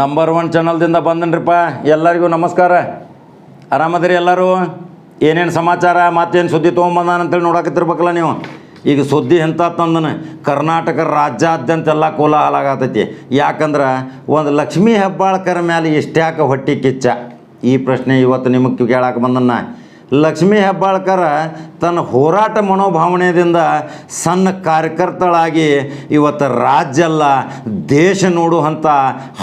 Number one ಚಾನಲ್ದಿಂದ ಬಂದನ್ರಿಪ್ಪ, ಎಲ್ಲರಿಗೂ ನಮಸ್ಕಾರ. ಆರಾಮದಿರಿ ಎಲ್ಲರೂ? ಏನೇನು ಸಮಾಚಾರ ಮತ್ತೇನು ಸುದ್ದಿ ತೊಗೊಂಬಂದಾನ ಅಂತೇಳಿ ನೋಡಕತ್ತಿರ್ಬೇಕಲ್ಲ ನೀವು? ಈಗ ಸುದ್ದಿ ಎಂತ ತಂದನ? ಕರ್ನಾಟಕ ರಾಜ್ಯಾದ್ಯಂತ ಎಲ್ಲ ಕೋಲಾಹಲ ಆಗತೈತಿ ಯಾಕಂದ್ರೆ ಒಂದು ಲಕ್ಷ್ಮೀ ಹೆಬ್ಬಾಳ್ಕರ ಮೇಲೆ ಇಷ್ಟ್ಯಾಕೆ ಹೊಟ್ಟಿ ಕಿಚ್ಚ? ಈ ಪ್ರಶ್ನೆ ಇವತ್ತು ನಿಮಗೆ ಕೇಳಕ್ಕೆ ಬಂದನ್ನ. ಲಕ್ಷ್ಮೀ ಹೆಬ್ಬಾಳ್ಕರ ತನ್ನ ಹೋರಾಟ ಮನೋಭಾವನೆಯಿಂದ ಸಣ್ಣ ಕಾರ್ಯಕರ್ತಳಾಗಿ ಇವತ್ತು ರಾಜ್ಯ ಅಲ್ಲ, ದೇಶ ನೋಡುವಂಥ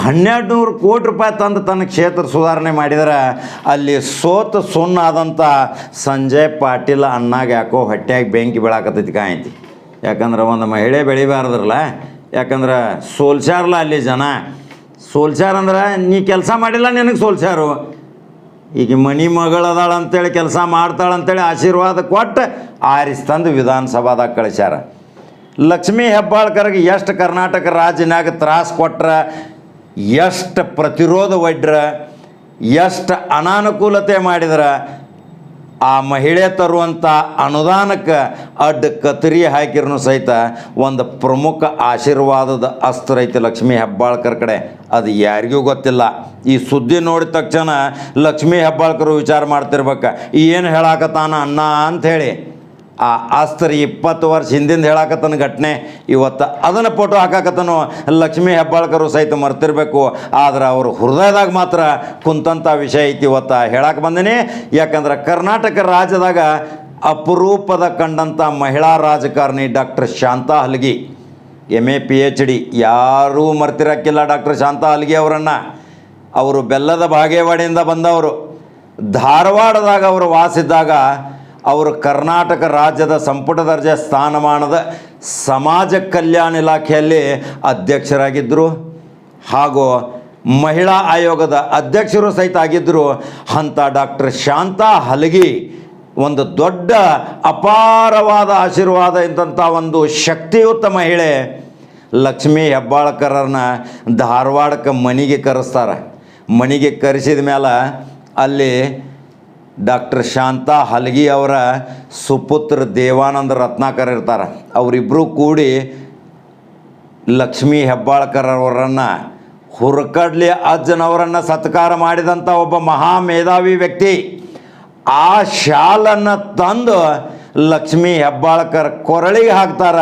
ಹನ್ನೆರಡು ನೂರು ಕೋಟಿ ರೂಪಾಯಿ ತಂದು ತನ್ನ ಕ್ಷೇತ್ರ ಸುಧಾರಣೆ ಮಾಡಿದರೆ ಅಲ್ಲಿ ಸೋತ ಸುಣ್ಣಾದಂಥ ಸಂಜಯ್ ಪಾಟೀಲ್ ಅನ್ನಾಗ ಯಾಕೋ ಹೊಟ್ಟೆಯಾಗಿ ಬೆಂಕಿ ಬೀಳಾಕತ್ತೈತಿ ಕಾಯ್ತಿ. ಯಾಕಂದ್ರೆ ಒಂದು ಮಹಿಳೆ ಬೆಳಿಬಾರ್ದ್ರಲ್ಲ, ಯಾಕಂದ್ರೆ ಸೋಲ್ಸಾರಲ್ಲ ಅಲ್ಲಿ ಜನ. ಸೋಲ್ಸಾರ್ ಅಂದ್ರೆ ನೀ ಕೆಲಸ ಮಾಡಿಲ್ಲ ನಿನಗೆ ಸೋಲ್ಸ್ಯಾರು. ಈಗ ಮನಿ ಮಗಳದಾಳ ಅಂತೇಳಿ ಕೆಲಸ ಮಾಡ್ತಾಳೆ ಅಂತೇಳಿ ಆಶೀರ್ವಾದ ಕೊಟ್ಟು ಆರಿಸ್ತಂದು ವಿಧಾನಸಭಾದಾಗ ಕಳಿಸ್ಯಾರ. ಲಕ್ಷ್ಮೀ ಹೆಬ್ಬಾಳ್ಕರ್ಗೆ ಎಷ್ಟು ಕರ್ನಾಟಕ ರಾಜ್ಯನಾಗ ತ್ರಾಸ ಕೊಟ್ರ, ಎಷ್ಟು ಪ್ರತಿರೋಧ ಒಡ್ರ ಎಷ್ಟು ಅನಾನುಕೂಲತೆ ಮಾಡಿದ್ರ ಆ ಮಹಿಳೆ ತರುವಂಥ ಅನುದಾನಕ್ಕೆ ಅಡ್ಡ ಕತ್ತರಿ ಹಾಕಿರೂ ಸಹಿತ ಒಂದು ಪ್ರಮುಖ ಆಶೀರ್ವಾದದ ಅಸ್ತ್ರ ಐತಿ ಲಕ್ಷ್ಮೀ ಹೆಬ್ಬಾಳ್ಕರ್ ಕಡೆ. ಅದು ಯಾರಿಗೂ ಗೊತ್ತಿಲ್ಲ. ಈ ಸುದ್ದಿ ನೋಡಿದ ತಕ್ಷಣ ಲಕ್ಷ್ಮೀ ಹೆಬ್ಬಾಳ್ಕರು ವಿಚಾರ ಮಾಡ್ತಿರ್ಬೇಕು. ಏನು ಹೇಳಾಕತ್ತಾನ ಅಣ್ಣ ಅಂಥೇಳಿ ಆ ಅಸ್ತ್ರ ಇಪ್ಪತ್ತು ವರ್ಷ ಹಿಂದಿಂದ ಹೇಳಾಕತ್ತನ ಘಟನೆ, ಇವತ್ತು ಅದನ್ನು ಫೋಟೋ ಹಾಕಾಕತ್ತನು ಲಕ್ಷ್ಮೀ ಹೆಬ್ಬಾಳ್ಕರು ಸಹಿತ ಮರ್ತಿರಬೇಕು. ಆದ್ರೆ ಅವರು ಹೃದಯದಾಗ ಮಾತ್ರ ಕುಂತಂಥ ವಿಷಯ ಐತಿ ಇವತ್ತು ಹೇಳಕ್ಕೆ ಬಂದಿನಿ. ಯಾಕಂದ್ರೆ ಕರ್ನಾಟಕ ರಾಜ್ಯದಾಗ ಅಪರೂಪದ ಕಂಡಂಥ ಮಹಿಳಾ ರಾಜಕಾರಣಿ doctor Shanta Halagi M A P H D ಯಾರೂ ಮರ್ತಿರಕ್ಕಿಲ್ಲ ಡಾಕ್ಟರ್ ಶಾಂತಾ ಹಲಗಿ ಅವರನ್ನು. ಅವರು ಬೆಲ್ಲದ ಬಾಗೇವಾಡಿಯಿಂದ ಬಂದವರು. ಧಾರವಾಡದಾಗ ಅವರು ವಾಸಿದ್ದಾಗ ಅವರು ಕರ್ನಾಟಕ ರಾಜ್ಯದ ಸಂಪುಟ ದರ್ಜೆ ಸ್ಥಾನಮಾನದ ಸಮಾಜ ಕಲ್ಯಾಣ ಇಲಾಖೆಯಲ್ಲಿ ಅಧ್ಯಕ್ಷರಾಗಿದ್ದರು. ಹಾಗೂ ಮಹಿಳಾ ಆಯೋಗದ ಅಧ್ಯಕ್ಷರು ಸಹಿತ ಆಗಿದ್ದರು. ಅಂಥ ಡಾಕ್ಟರ್ ಶಾಂತಾ ಹಲಗಿ ಒಂದು ದೊಡ್ಡ ಅಪಾರವಾದ ಆಶೀರ್ವಾದ ಇದ್ದಂಥ ಒಂದು ಶಕ್ತಿಯುತ ಮಹಿಳೆ ಲಕ್ಷ್ಮೀ ಹೆಬ್ಬಾಳ್ಕರನ್ನ ಧಾರವಾಡಕ್ಕೆ ಮನೆಗೆ ಕರೆಸ್ತಾರೆ. ಮನೆಗೆ ಕರೆಸಿದ ಮೇಲೆ ಅಲ್ಲಿ ಡಾಕ್ಟರ್ ಶಾಂತಾ ಹಲಗಿ ಅವರ ಸುಪುತ್ರ ದೇವಾನಂದ ರತ್ನಾಕರ್ ಇರ್ತಾರೆ. ಅವರಿಬ್ಬರು ಕೂಡಿ ಲಕ್ಷ್ಮೀ ಹೆಬ್ಬಾಳ್ಕರ್ ಅವರನ್ನು, ಹುರ್ಕಡ್ಲಿ ಅಜ್ಜನವರನ್ನು ಸತ್ಕಾರ ಮಾಡಿದಂಥ ಒಬ್ಬ ಮಹಾ ಮೇಧಾವಿ ವ್ಯಕ್ತಿ. ಆ ಶಾಲನ್ನು ತಂದು ಲಕ್ಷ್ಮೀ ಹೆಬ್ಬಾಳ್ಕರ್ ಕೊರಳಿಗೆ ಹಾಕ್ತಾರ.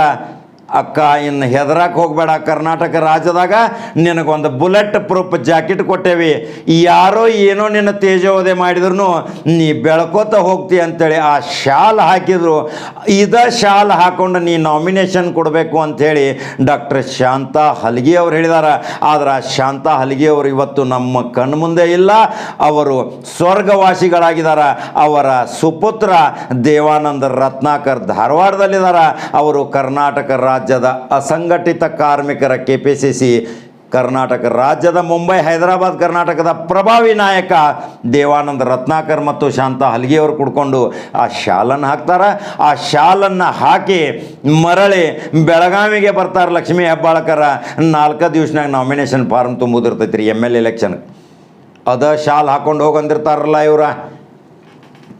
ಅಕ್ಕ, ಇನ್ನು ಹೆದರಕ್ಕೆ ಹೋಗಬೇಡ. ಕರ್ನಾಟಕ ರಾಜ್ಯದಾಗ ನಿನಗೊಂದು ಬುಲೆಟ್ ಪ್ರೂಫ್ ಜಾಕೆಟ್ ಕೊಟ್ಟೇವಿ. ಯಾರೋ ಏನೋ ನಿನ್ನ ತೇಜೋವದೆ ಮಾಡಿದ್ರು ನೀ ಬೆಳ್ಕೋತ ಹೋಗ್ತಿ ಅಂತೇಳಿ ಆ ಶಾಲ್ ಹಾಕಿದ್ರು. ಇದ ಶಾಲ್ ಹಾಕೊಂಡು ನೀ ನಾಮಿನೇಷನ್ ಕೊಡಬೇಕು ಅಂಥೇಳಿ ಡಾಕ್ಟರ್ ಶಾಂತಾ ಹಲ್ಗಿ ಅವ್ರು ಹೇಳಿದಾರ. ಆದ್ರೆ ಆ ಶಾಂತಾ ಹಲ್ಗಿ ಅವರು ಇವತ್ತು ನಮ್ಮ ಕಣ್ಮುಂದೆ ಇಲ್ಲ. ಅವರು ಸ್ವರ್ಗವಾಸಿಗಳಾಗಿದ್ದಾರೆ ಅವರ ಸುಪುತ್ರ ದೇವಾನಂದ ರತ್ನಾಕರ್ ಧಾರವಾಡದಲ್ಲಿದ್ದಾರೆ ಅವರು ಕರ್ನಾಟಕ ರಾಜ್ಯದ ಅಸಂಘಟಿತ ಕಾರ್ಮಿಕರ ಕೆ ಕರ್ನಾಟಕ ರಾಜ್ಯದ ಮುಂಬೈ, ಹೈದರಾಬಾದ್ ಕರ್ನಾಟಕದ ಪ್ರಭಾವಿ ನಾಯಕ ದೇವಾನಂದ ರತ್ನಾಕರ್ ಮತ್ತು ಶಾಂತ ಹಲ್ಗಿಯವರು ಕುಡ್ಕೊಂಡು ಆ ಶಾಲನ್ನು ಹಾಕ್ತಾರೆ. ಆ ಶಾಲನ್ನು ಹಾಕಿ ಮರಳಿ ಬೆಳಗಾವಿಗೆ ಬರ್ತಾರೆ ಲಕ್ಷ್ಮೀ ಹೆಬ್ಬಾಳ್ಕರ. ನಾಲ್ಕು ದಿವ್ಸನಾಗ ನಾಮಿನೇಷನ್ ಫಾರ್ಮ್ ತುಂಬುದಿರ್ತೈತಿ ರೀ ಎಂ ಎಲ್ ಎಲೆಕ್ಷನ್ ಅದ ಶಾಲ್ ಹಾಕೊಂಡು ಹೋಗಂದಿರ್ತಾರಲ್ಲ ಇವರ.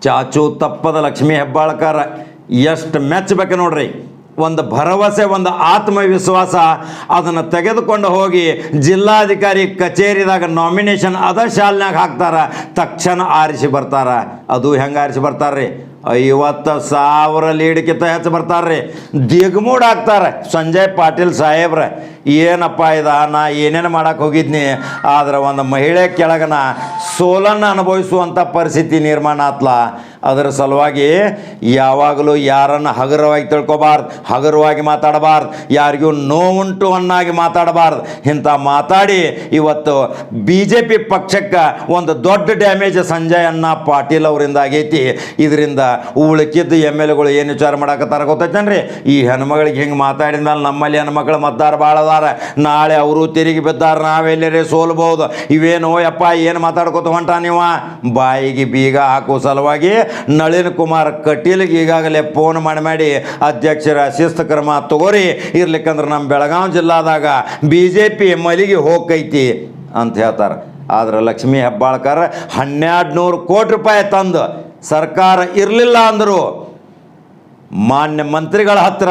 ಚಾಚು ತಪ್ಪದ ಲಕ್ಷ್ಮೀ ಹೆಬ್ಬಾಳ್ಕರ್. ಎಷ್ಟು ಮೆಚ್ಚಬೇಕು ನೋಡ್ರಿ. ಒಂದು ಭರವಸೆ, ಒಂದು ಆತ್ಮವಿಶ್ವಾಸ ಅದನ್ನು ತೆಗೆದುಕೊಂಡು ಹೋಗಿ ಜಿಲ್ಲಾಧಿಕಾರಿ ಕಚೇರಿದಾಗ ನಾಮಿನೇಷನ್ ಅದ ಶಾಲ್ನಾಗ ಹಾಕ್ತಾರ. ತಕ್ಷಣ ಆರಿಸಿ ಬರ್ತಾರ. ಅದು ಹೆಂಗೆ ಆರಿಸಿ ಬರ್ತಾರ್ರಿ? ಐವತ್ತು ಸಾವಿರ ಲೀಡ್ಕಿಂತ ಹೆಚ್ಚು ಬರ್ತಾರ್ರಿ. ದಿಗ್ಮೂಡ್ ಆಗ್ತಾರೆ ಸಂಜಯ್ ಪಾಟೀಲ್ ಸಾಹೇಬ್ರ. ಏನಪ್ಪ ಇದ? ನಾ ಏನೇನು ಮಾಡಕ್ಕೆ ಹೋಗಿದ್ನಿ? ಆದ್ರೆ ಒಂದು ಮಹಿಳೆ ಕೆಳಗನ ಸೋಲನ್ನು ಅನುಭವಿಸುವಂಥ ಪರಿಸ್ಥಿತಿ ನಿರ್ಮಾಣ ಆತ್ಲ. ಅದರ ಸಲುವಾಗಿ ಯಾವಾಗಲೂ ಯಾರನ್ನು ಹಗುರವಾಗಿ ತಿಳ್ಕೊಬಾರ್ದು, ಹಗುರವಾಗಿ ಮಾತಾಡಬಾರ್ದು, ಯಾರಿಗೂ ನೋವುಂಟು ಅನ್ನಾಗಿ ಮಾತಾಡಬಾರ್ದು. ಇಂಥ ಮಾತಾಡಿ ಇವತ್ತು ಬಿ ಜೆ ಪಿ ಪಕ್ಷಕ್ಕೆ ಒಂದು ದೊಡ್ಡ ಡ್ಯಾಮೇಜ್ ಸಂಜಯ್ ಅನ್ನ ಪಾಟೀಲ್ ಅವರಿಂದ ಆಗೈತಿ. ಇದರಿಂದ ಉಳಿಕಿದ್ದು ಎಂ ಎಲ್ ಎಗಳು ಏನು ವಿಚಾರ ಮಾಡಕತ್ತಾರ ಗೊತ್ತೈತೇನ್ರಿ? ಈ ಹೆಣ್ಮಗಳಿಗೆ ಹಿಂಗೆ ಮಾತಾಡಿದ ಮೇಲೆ ನಮ್ಮಲ್ಲಿ ಹೆಣ್ಮಕ್ಳು ಮತದಾರ ಭಾಳ ಅದಾರ. ನಾಳೆ ಅವರು ತಿರುಗಿ ಬಿದ್ದಾರ ನಾವೆಲ್ಲರೇ ಸೋಲ್ಬೋದು ಇವೇನು ಯಪ್ಪ, ಏನು ಮಾತಾಡ್ಕೊತ ಹೊಂಟ ನೀವ? ಬಾಯಿಗೆ ಬೀಗ ಹಾಕೋ ಸಲುವಾಗಿ ನಳಿನ್ ಕುಮಾರ್ ಕಟೀಲ್ಗೆ ಈಗಾಗಲೇ ಫೋನ್ ಮಾಡಿ ಮಾಡಿ ಅಧ್ಯಕ್ಷರ ಶಿಸ್ತು ಕ್ರಮ ತಗೋರಿ. ಇರ್ಲಿಕ್ಕಂದ್ರೆ ನಮ್ಮ ಬೆಳಗಾವಿ ಜಿಲ್ಲಾದಾಗ ಬಿ ಜೆ ಪಿ ಮಲಿಗೆ ಹೋಗೈತಿ ಅಂತ ಹೇಳ್ತಾರೆ. ಆದ್ರೆ ಲಕ್ಷ್ಮೀ ಹೆಬ್ಬಾಳ್ಕರ್ ಹನ್ನೆರಡು ನೂರು ಕೋಟಿ ರೂಪಾಯಿ ತಂದು. ಸರ್ಕಾರ ಇರಲಿಲ್ಲ ಅಂದರು. ಮಾನ್ಯ ಮಂತ್ರಿಗಳ ಹತ್ರ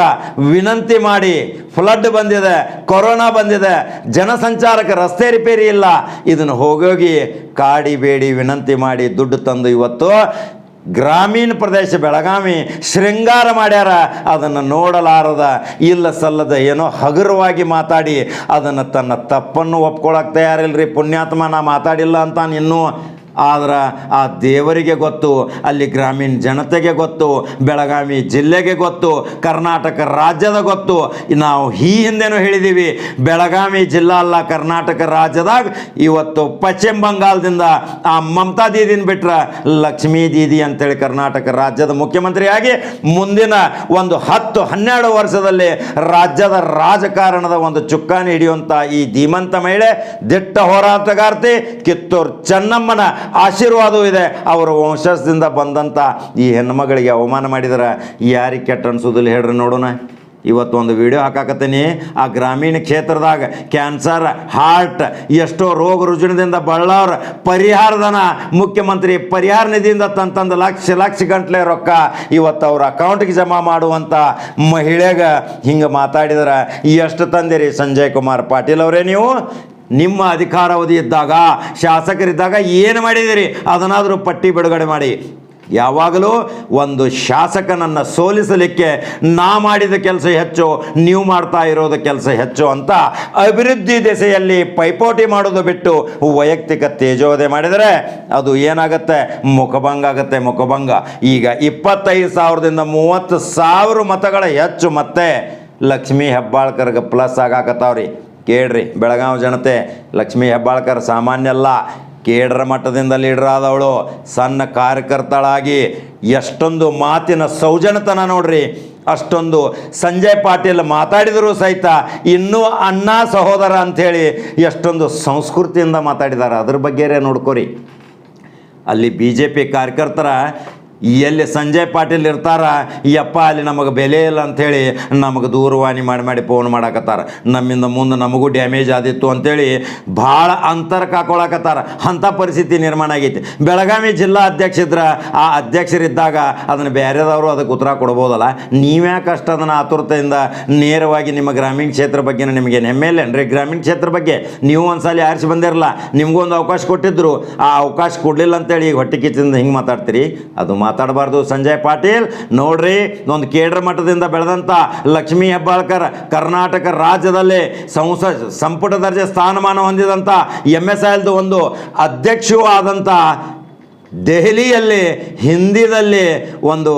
ವಿನಂತಿ ಮಾಡಿ ಫ್ಲಡ್ ಬಂದಿದೆ, ಕೊರೋನಾ ಬಂದಿದೆ, ಜನಸಂಚಾರಕ್ಕೆ ರಸ್ತೆ ರಿಪೇರಿ ಇಲ್ಲ. ಇದನ್ನು ಹೋಗೋಗಿ ಕಾಡಿ ಬೇಡಿ ವಿನಂತಿ ಮಾಡಿ ದುಡ್ಡು ತಂದು ಇವತ್ತು ಗ್ರಾಮೀಣ ಪ್ರದೇಶ ಬೆಳಗಾವಿ ಶೃಂಗಾರ ಮಾಡ್ಯಾರ. ಅದನ್ನು ನೋಡಲಾರದ ಇಲ್ಲ ಸಲ್ಲದ ಏನೋ ಹಗುರವಾಗಿ ಮಾತಾಡಿ ಅದನ್ನು ತನ್ನ ತಪ್ಪನ್ನು ಒಪ್ಕೊಳಕ್ಕೆ ತಯಾರಿಲ್ರಿ. ಪುಣ್ಯಾತ್ಮ ನಾ ಮಾತಾಡಿಲ್ಲ ಅಂತ ಇನ್ನೂ ಆದ್ರೆ ಆ ದೇವರಿಗೆ ಗೊತ್ತು, ಅಲ್ಲಿ ಗ್ರಾಮೀಣ ಜನತೆಗೆ ಗೊತ್ತು, ಬೆಳಗಾವಿ ಜಿಲ್ಲೆಗೆ ಗೊತ್ತು, ಕರ್ನಾಟಕ ರಾಜ್ಯದ ಗೊತ್ತು. ನಾವು ಈ ಹಿಂದೆನೂ ಹೇಳಿದ್ದೀವಿ ಬೆಳಗಾವಿ ಜಿಲ್ಲಾ ಅಲ್ಲ, ಕರ್ನಾಟಕ ರಾಜ್ಯದಾಗ ಇವತ್ತು ಪಶ್ಚಿಮ ಬಂಗಾಳದಿಂದ ಆ ಮಮತಾ ದೀದಿನ ಬಿಟ್ರೆ ಲಕ್ಷ್ಮೀ ದೀದಿ ಅಂತೇಳಿ ಕರ್ನಾಟಕ ರಾಜ್ಯದ ಮುಖ್ಯಮಂತ್ರಿಯಾಗಿ ಮುಂದಿನ ಒಂದು ಹತ್ತು ಹನ್ನೆರಡು ವರ್ಷದಲ್ಲಿ ರಾಜ್ಯದ ರಾಜಕಾರಣದ ಒಂದು ಚುಕ್ಕಾಣಿ ಹಿಡಿಯುವಂಥ ಈ ಧೀಮಂತ ಮಹಿಳೆ ದಿಟ್ಟ ಹೋರಾಟಗಾರ್ತಿ ಕಿತ್ತೂರು ಚೆನ್ನಮ್ಮನ ಆಶೀರ್ವಾದವೂ ಇದೆ. ಅವರ ವಂಶಸ್ಥದಿಂದ ಬಂದಂಥ ಈ ಹೆಣ್ಮಗಳಿಗೆ ಅವಮಾನ ಮಾಡಿದರೆ. ಯಾರಿಗೆ ಕೆಟ್ಟ ಅನ್ಸೋದಿಲ್ಲ ಹೇಳ್ರಿ ನೋಡೋಣ. ಇವತ್ತು ಒಂದು ವಿಡಿಯೋ ಹಾಕಾಕತ್ತೀನಿ. ಆ ಗ್ರಾಮೀಣ ಕ್ಷೇತ್ರದಾಗ ಕ್ಯಾನ್ಸರ್ ಹಾರ್ಟ್ ಎಷ್ಟೋ ರೋಗ ರುಜಿನದಿಂದ ಬಳ್ಳವ್ರ ಪರಿಹಾರದನ ಮುಖ್ಯಮಂತ್ರಿ ಪರಿಹಾರ ನಿಧಿಯಿಂದ ತಂತಂದು ಲಕ್ಷ ಲಕ್ಷ ಗಂಟ್ಲೆ ರೊಕ್ಕ ಇವತ್ತು ಅವ್ರ ಅಕೌಂಟ್ಗೆ ಜಮಾ ಮಾಡುವಂಥ ಮಹಿಳೆಗೆ ಹಿಂಗೆ ಮಾತಾಡಿದ್ರೆ. ಎಷ್ಟು ತಂದಿರಿ ಸಂಜಯ್ ಕುಮಾರ್ ಪಾಟೀಲ್ ಅವರೇ ನೀವು? ನಿಮ್ಮ ಅಧಿಕಾರಾವಧಿ ಇದ್ದಾಗ, ಶಾಸಕರಿದ್ದಾಗ ಏನು ಮಾಡಿದಿರಿ? ಅದನ್ನಾದರೂ ಪಟ್ಟಿ ಬಿಡುಗಡೆ ಮಾಡಿ. ಯಾವಾಗಲೂ ಒಂದು ಶಾಸಕನನ್ನು ಸೋಲಿಸಲಿಕ್ಕೆ ನಾ ಮಾಡಿದ ಕೆಲಸ ಹೆಚ್ಚು, ನೀವು ಮಾಡ್ತಾ ಇರೋದು ಕೆಲಸ ಹೆಚ್ಚು ಅಂತ ಅಭಿವೃದ್ಧಿ ದೆಸೆಯಲ್ಲಿ ಪೈಪೋಟಿ ಮಾಡೋದು ಬಿಟ್ಟು ವೈಯಕ್ತಿಕ ತೇಜೋದೆ ಮಾಡಿದರೆ ಅದು ಏನಾಗುತ್ತೆ? ಮುಖಭಂಗ ಆಗುತ್ತೆ, ಮುಖಭಂಗ. ಈಗ ಇಪ್ಪತ್ತೈದು ಸಾವಿರದಿಂದ ಮೂವತ್ತು ಸಾವಿರ ಮತಗಳ ಹೆಚ್ಚು ಮತ್ತೆ ಲಕ್ಷ್ಮೀ ಹೆಬ್ಬಾಳ್ಕರ್ಗೆ ಪ್ಲಸ್ ಆಗಾಕತ್ತಾವ್ರಿ. ಕೇಳ್ರಿ, ಬೆಳಗಾವಿ ಜನತೆ, ಲಕ್ಷ್ಮೀ ಹೆಬ್ಬಾಳ್ಕರ್ ಸಾಮಾನ್ಯ ಅಲ್ಲ ಕೇಡ್ರ ಮಟ್ಟದಿಂದ ಲೀಡರ್ ಆದವಳು, ಸಣ್ಣ ಕಾರ್ಯಕರ್ತಳಾಗಿ ಎಷ್ಟೊಂದು ಮಾತಿನ ಸೌಜನ್ಯತನ ನೋಡ್ರಿ, ಅಷ್ಟೊಂದು ಸಂಜಯ್ ಪಾಟೀಲ್ ಮಾತಾಡಿದರೂ ಸಹಿತ ಇನ್ನೂ ಅಣ್ಣ ಸಹೋದರ ಅಂಥೇಳಿ ಎಷ್ಟೊಂದು ಸಂಸ್ಕೃತಿಯಿಂದ ಮಾತಾಡಿದ್ದಾರೆ. ಅದ್ರ ಬಗ್ಗೆ ನೋಡ್ಕೊರಿ. ಅಲ್ಲಿ ಬಿ ಜೆ ಪಿ ಕಾರ್ಯಕರ್ತರ ಎಲ್ಲಿ ಸಂಜಯ್ ಪಾಟೀಲ್ ಇರ್ತಾರ ಯಪ್ಪ ಅಲ್ಲಿ ನಮಗೆ ಬೆಲೆ ಇಲ್ಲ ಅಂಥೇಳಿ ನಮಗೆ ದೂರವಾಣಿ ಮಾಡಿ ಮಾಡಿ ಫೋನ್ ಮಾಡಾಕತ್ತಾರ. ನಮ್ಮಿಂದ ಮುಂದೆ ನಮಗೂ ಡ್ಯಾಮೇಜ್ ಆದಿತ್ತು ಅಂಥೇಳಿ ಭಾಳ ಅಂತರ ಕಾಕೊಳಕತ್ತಾರ ಅಂಥ ಪರಿಸ್ಥಿತಿ ನಿರ್ಮಾಣ ಆಗೈತಿ. ಬೆಳಗಾವಿ ಜಿಲ್ಲಾ ಅಧ್ಯಕ್ಷದ್ರ, ಆ ಅಧ್ಯಕ್ಷರಿದ್ದಾಗ ಅದನ್ನು ಬೇರೆದವರು ಅದಕ್ಕೆ ಉತ್ತರ ಕೊಡ್ಬೋದಲ್ಲ? ನೀವ್ಯಾಕೆ ಅಷ್ಟು ಅದನ್ನು ಆತುರತೆಯಿಂದ ನೇರವಾಗಿ ನಿಮ್ಮ ಗ್ರಾಮೀಣ ಕ್ಷೇತ್ರ ಬಗ್ಗೆ ನಿಮಗೆ ಹೆಮ್ಮೆ ರೀ ಗ್ರಾಮೀಣ ಕ್ಷೇತ್ರ ಬಗ್ಗೆ ನೀವು ಒಂದ್ಸಲ ಆರಿಸಿ ಬಂದಿರಲ್ಲ ನಿಮಗೂ ಒಂದು ಅವಕಾಶ ಕೊಟ್ಟಿದ್ರು, ಆ ಅವಕಾಶ ಕೊಡಲಿಲ್ಲ ಅಂತೇಳಿ ಹೊಟ್ಟೆ ಕಿಚ್ಚಿಂದ ಹಿಂಗೆ ಮಾತಾಡ್ತೀರಿ? ಅದು ಮಾತಾಡಬಾರ್ದು. ಸಂಜಯ್ ಪಾಟೀಲ್, ನೋಡ್ರಿ ಒಂದು ಕೇಡ್ರ ಮಠದಿಂದ ಬೆಳೆದಂಥ ಲಕ್ಷ್ಮೀ ಹೆಬ್ಬಾಳ್ಕರ್ ಕರ್ನಾಟಕ ರಾಜ್ಯದಲ್ಲಿ ಸಂಸ, ಸಂಪುಟ ದರ್ಜೆ ಸ್ಥಾನಮಾನ ಹೊಂದಿದಂಥ ಎಂ ಎಸ್ ಎಲ್ದು ಒಂದು ಅಧ್ಯಕ್ಷವೂ ಆದಂಥ ದೆಹಲಿಯಲ್ಲಿ, ಹಿಂದಿದಲ್ಲಿ ಒಂದು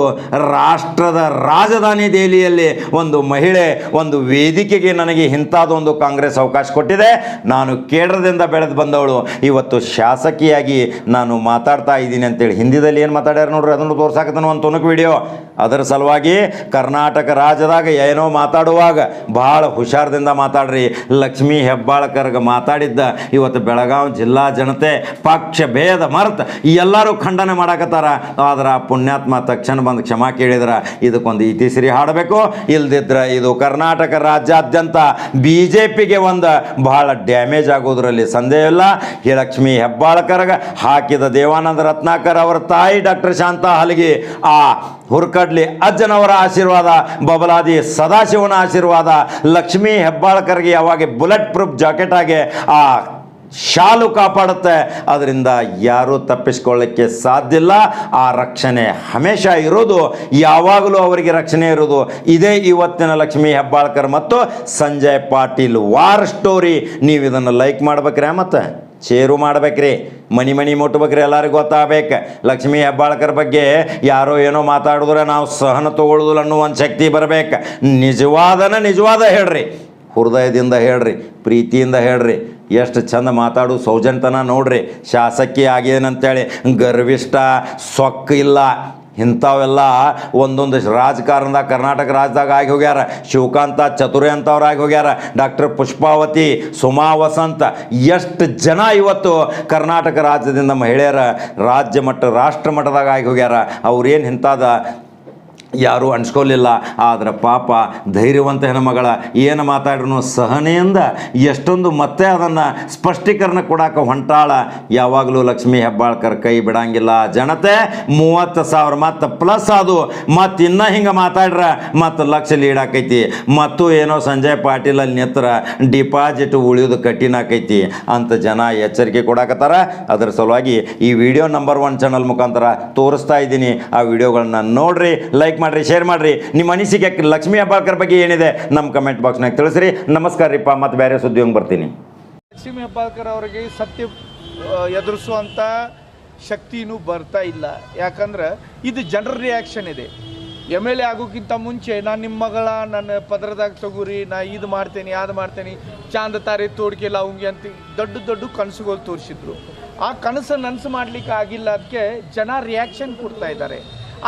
ರಾಷ್ಟ್ರದ ರಾಜಧಾನಿ ದೆಹಲಿಯಲ್ಲಿ ಒಂದು ಮಹಿಳೆ ಒಂದು ವೇದಿಕೆಗೆ ನನಗೆ ಇಂಥದ್ದೊಂದು ಕಾಂಗ್ರೆಸ್ ಅವಕಾಶ ಕೊಟ್ಟಿದೆ. ನಾನು ಕೇರಳದಿಂದ ಬೆಳೆದು ಬಂದವಳು. ಇವತ್ತು ಶಾಸಕಿಯಾಗಿ ನಾನು ಮಾತಾಡ್ತಾ ಇದ್ದೀನಿ ಅಂತೇಳಿ ಹಿಂದಿದಲ್ಲಿ ಏನು ಮಾತಾಡ್ಯಾರ ನೋಡ್ರಿ? ಅದನ್ನು ತೋರ್ಸಾಕತ್ತಾನ ಒಂದು ತುಣುಕು ವಿಡಿಯೋ ಅದರ ಸಲುವಾಗಿ ಕರ್ನಾಟಕ ರಾಜ್ಯದಾಗ ಏನೋ ಮಾತಾಡುವಾಗ ಭಾಳ ಹುಷಾರದಿಂದ ಮಾತಾಡ್ರಿ. ಲಕ್ಷ್ಮೀ ಹೆಬ್ಬಾಳ್ಕರ್ಗೆ ಮಾತಾಡಿದ್ದ ಇವತ್ತು ಬೆಳಗಾವಿ ಜಿಲ್ಲಾ ಜನತೆ ಪಕ್ಷ ಭೇದ ಮರ್ತ ಎಲ್ಲರೂ ಖಂಡನೆ ಮಾಡಾಕತ್ತಾರ? ಆದ್ರೆ ಆ ಪುಣ್ಯಾತ್ಮ ತಕ್ಷಣ ಬಂದು ಕ್ಷಮಾ ಕೇಳಿದ್ರ, ಇದಕ್ಕೊಂದು ಇತಿಶ್ರೀ ಹಾಡಬೇಕು. ಇಲ್ದಿದ್ರೆ ಇದು ಕರ್ನಾಟಕ ರಾಜ್ಯಾದ್ಯಂತ ಬಿ ಜೆ ಪಿಗೆ ಒಂದು ಬಹಳ ಡ್ಯಾಮೇಜ್ ಆಗೋದ್ರಲ್ಲಿ ಸಂದೇಹ ಇಲ್ಲ. ಲಕ್ಷ್ಮೀ ಹೆಬ್ಬಾಳ್ಕರ್ಗೆ ಹಾಕಿದ ದೇವಾನಂದ ರತ್ನಾಕರ್ ಅವರ ತಾಯಿ ಡಾಕ್ಟರ್ ಶಾಂತಾ ಹಲಗಿ, ಆ ಹುರ್ಕಡ್ಲಿ ಅಜ್ಜನವರ ಆಶೀರ್ವಾದ, ಬಬಲಾದಿ ಸದಾಶಿವನ ಆಶೀರ್ವಾದ, ಲಕ್ಷ್ಮೀ ಹೆಬ್ಬಾಳ್ಕರ್ಗೆ ಯಾವಾಗ ಬುಲೆಟ್ ಪ್ರೂಫ್ ಜಾಕೆಟ್ ಆಗಿ ಆ ಶಾಲು ಕಾಪಾಡುತ್ತೆ. ಅದರಿಂದ ಯಾರೂ ತಪ್ಪಿಸ್ಕೊಳ್ಳಕ್ಕೆ ಸಾಧ್ಯ ಇಲ್ಲ. ಆ ರಕ್ಷಣೆ ಹಮೇಶ ಇರೋದು, ಯಾವಾಗಲೂ ಅವರಿಗೆ ರಕ್ಷಣೆ ಇರೋದು. ಇದೇ ಇವತ್ತಿನ ಲಕ್ಷ್ಮೀ ಹೆಬ್ಬಾಳ್ಕರ್ ಮತ್ತು ಸಂಜಯ್ ಪಾಟೀಲ್ ವಾರ್ ಸ್ಟೋರಿ. ನೀವು ಇದನ್ನು ಲೈಕ್ ಮಾಡ್ಬೇಕ್ರೆ ಮತ್ತು ಶೇರು ಮಾಡ್ಬೇಕ್ರಿ. ಮನಿ ಮನಿ ಮುಟ್ಬೇಕ್ರಿ ಎಲ್ಲರಿಗೂ ಗೊತ್ತಾಗಬೇಕು. ಲಕ್ಷ್ಮೀ ಹೆಬ್ಬಾಳ್ಕರ್ ಬಗ್ಗೆ ಯಾರೋ ಏನೋ ಮಾತಾಡಿದ್ರೆ ನಾವು ಸಹನ ತಗೊಳ್ಳೋದಿಲ್ಲ ಅನ್ನೋ ಒಂದು ಶಕ್ತಿ ಬರಬೇಕು. ನಿಜವಾದನ ನಿಜವಾದ ಹೇಳ್ರಿ. ಹೃದಯದಿಂದ ಹೇಳ್ರಿ, ಪ್ರೀತಿಯಿಂದ ಹೇಳ್ರಿ. ಎಷ್ಟು ಚಂದ ಮಾತಾಡು ಸೌಜನ್ಯತನ ನೋಡ್ರಿ. ಶಾಸಕಿ ಆಗೇನಂತೇಳಿ ಗರ್ವಿಷ್ಟ ಸೊಕ್ಕ ಇಲ್ಲ. ಇಂಥವೆಲ್ಲ ಒಂದೊಂದು ರಾಜಕಾರಣದಾಗ ಕರ್ನಾಟಕ ರಾಜ್ಯದಾಗ ಆಗಿ ಹೋಗ್ಯಾರ. ಶಿವಕಾಂತ ಚತುರಿ ಅಂತವ್ರು ಆಗಿ ಹೋಗ್ಯಾರ. ಡಾಕ್ಟರ್ ಪುಷ್ಪಾವತಿ, ಸುಮಾ ವಸಂತ, ಎಷ್ಟು ಜನ ಇವತ್ತು ಕರ್ನಾಟಕ ರಾಜ್ಯದಿಂದ ಮಹಿಳೆಯರ ರಾಜ್ಯ ಮಟ್ಟ, ರಾಷ್ಟ್ರ ಮಟ್ಟದಾಗ ಆಗಿ ಹೋಗ್ಯಾರ. ಅವ್ರೇನು ಇಂಥದ ಯಾರೂ ಅನ್ಸ್ಕೊಲಿಲ್ಲ ಆದರೆ ಪಾಪ ಧೈರ್ಯವಂತ ಹೆಣ್ಮಗಳ ಏನು ಮಾತಾಡ್ರು ಸಹನೆಯಿಂದ ಎಷ್ಟೊಂದು ಮತ್ತೆ ಅದನ್ನು ಸ್ಪಷ್ಟೀಕರಣ ಕೊಡಾಕ ಹೊಂಟಾಳ. ಯಾವಾಗಲೂ ಲಕ್ಷ್ಮೀ ಹೆಬ್ಬಾಳ್ಕರ್ ಕೈ ಬಿಡಂಗಿಲ್ಲ. ಜನತೆ, ಮೂವತ್ತು ಸಾವಿರ ಮತ್ತು ಪ್ಲಸ್ ಅದು. ಮತ್ತು ಇನ್ನೂ ಹಿಂಗೆ ಮಾತಾಡ್ರ ಮತ್ತು ಲಕ್ಷ ಲೀಡ್ ಆಕೈತಿ. ಮತ್ತು ಏನೋ ಸಂಜಯ್ ಪಾಟೀಲ್ ಅಲ್ಲಿ ನಿತ್ರ ಡಿಪಾಸಿಟ್ ಉಳಿಯೋದು ಕಠಿಣ ಆಕೈತಿ ಅಂತ ಜನ ಎಚ್ಚರಿಕೆ ಕೊಡಾಕತ್ತಾರ. ಅದರ ಸಲುವಾಗಿ ಈ ವಿಡಿಯೋ ನಂಬರ್ ಒನ್ ಚಾನಲ್ ಮುಖಾಂತರ ತೋರಿಸ್ತಾ ಇದ್ದೀನಿ. ಆ ವಿಡಿಯೋಗಳನ್ನ ನೋಡ್ರಿ ಲೈಕ್ ಮಾಡಿರಿ ಶೇರ್ ಮಾಡಿರಿ. ನಿಮ್ಮ ಅನಿಸಿಕೆ ಲಕ್ಷ್ಮೀ ಹೆಬ್ಬಾಳ್ಕರ್ ಬಗ್ಗೆ ಏನಿದೆ ನಮ್ಮ ಕಮೆಂಟ್ ಬಾಕ್ಸ್ನಾಗ ತಿಳಿಸ್ರಿ. ನಮಸ್ಕಾರ ರೀಪ್ಪ, ಮತ್ತು ಬೇರೆ ಸುದ್ದಿ ಹಂಗೆ ಬರ್ತೀನಿ. ಲಕ್ಷ್ಮೀ ಹೆಬ್ಬಾಳ್ಕರ್ ಅವರಿಗೆ ಸತ್ಯ ಎದುರಿಸುವಂಥ ಶಕ್ತಿನೂ ಬರ್ತಾ ಇಲ್ಲ. ಯಾಕಂದ್ರೆ ಇದು ಜನರ ರಿಯಾಕ್ಷನ್ ಇದೆ. ಎಂ ಎಲ್ ಎ ಆಗೋಕ್ಕಿಂತ ಮುಂಚೆ ನಾನು ನಿಮ್ಮ ಮಗಳ, ನನ್ನ ಪದರದಾಗ ತಗೋರಿ, ನಾ ಇದು ಮಾಡ್ತೇನೆ, ಅದು ಮಾಡ್ತೇನೆ, ಚಾಂದ ತಾರೆ ತೋಡ್ಕೆ ಅವಂಗೆ ಅಂತ ದೊಡ್ಡ ದೊಡ್ಡ ಕನಸುಗಳು ತೋರಿಸಿದ್ರು. ಆ ಕನಸು ನನಸು ಮಾಡ್ಲಿಕ್ಕೆ ಆಗಿಲ್ಲ, ಅದಕ್ಕೆ ಜನ ರಿಯಾಕ್ಷನ್ ಕೊಡ್ತಾ ಇದ್ದಾರೆ.